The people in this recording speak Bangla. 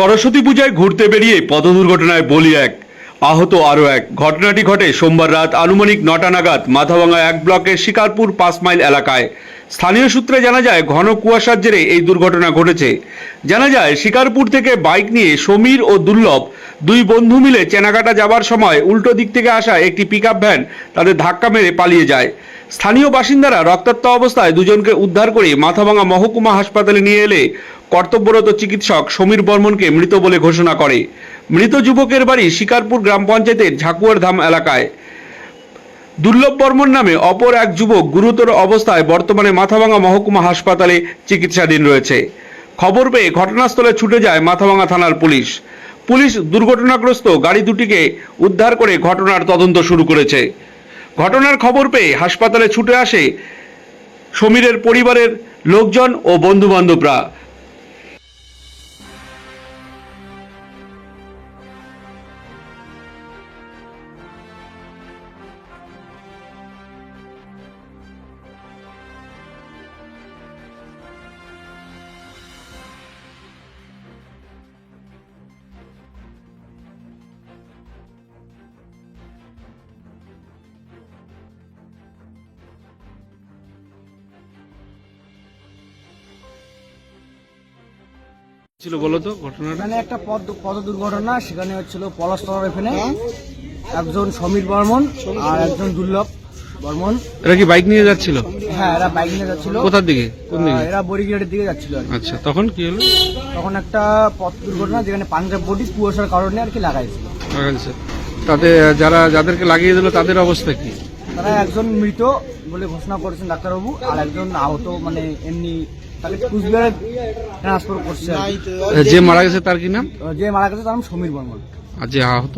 সরস্বতী পূজায় ঘুরতে বেরিয়ে পথ দুর্ঘটনায় বলি এক, আহত আরও এক। ঘটনাটি ঘটে সোমবার রাত আনুমানিক নটা নাগাদ মাথাভাঙা এক ব্লকের শিকারপুর পাঁচ মাইল এলাকায়। স্থানীয় সূত্রে জানা যায়, ঘন কুয়াশার জেরে এই দুর্ঘটনা ঘটেছে। জানা যায়, শিকারপুর থেকে বাইক নিয়ে সমীর ও দুর্লভ দুই বন্ধু মিলে চেনাকাটা যাবার সময় উল্টো দিক থেকে আসা একটি পিকআপ ভ্যান তাদের ধাক্কা মেরে পালিয়ে যায়। স্থানীয় বাসিন্দারা রক্তাক্ত অবস্থায় দুজনকে উদ্ধার করে মাথাভাঙা মহকুমা হাসপাতালে নিয়ে এলে কর্তব্যরত চিকিৎসক সমীর বর্মনকে মৃত বলে ঘোষণা করে। মৃত যুবকের বাড়ি শিকারপুর গ্রাম পঞ্চায়েতের ঝাকুয়ার ধাম এলাকায়। দুর্লভ বর্মন নামে অপর এক যুবক গুরুতর অবস্থায় বর্তমানে মাথাভাঙা মহকুমা হাসপাতালে চিকিৎসাধীন রয়েছে। খবর পেয়ে ঘটনাস্থলে ছুটে যায় মাথাভাঙা থানার পুলিশ। পুলিশ দুর্ঘটনাগ্রস্ত গাড়ি দুটিকে উদ্ধার করে ঘটনার তদন্ত শুরু করেছে। ঘটনার খবর পেয়ে হাসপাতালে ছুটে আসে সমীরের পরিবারের লোকজন ও বন্ধু ছিল বলো তো ঘটনাটা? এখানে একটা পথ পথ দুর্ঘটনা সেখানে হচ্ছিল পলাশতলার এখানে। একজন সমীর বর্মন আর একজন দুর্লভ বর্মন। এরা কি বাইক নিয়ে যাচ্ছিল? হ্যাঁ এরা বাইক নিয়ে যাচ্ছিল। কোথার দিকে? কোন দিকে? এরা বড়িগেটের দিকে যাচ্ছিল। আচ্ছা তখন কি হলো? তখন একটা পথ দুর্ঘটনা যেখানে পাঞ্জাব বডি কুয়াশার কারণে আর কি লাগাইছিল। আচ্ছা তাদের যারা যাদেরকে লাগিয়ে দিল তাদের অবস্থা কি? তারা একজন মৃত বলে ঘোষণা করেছেন ডাক্তারবাবু আর একজন আহত মানে এমনি কুচবিহারে ট্রান্সফার করছে যে মারা গেছে তার কি নাম? যে মারা গেছে তার নাম সমীর বর্মন। আর যে আহত?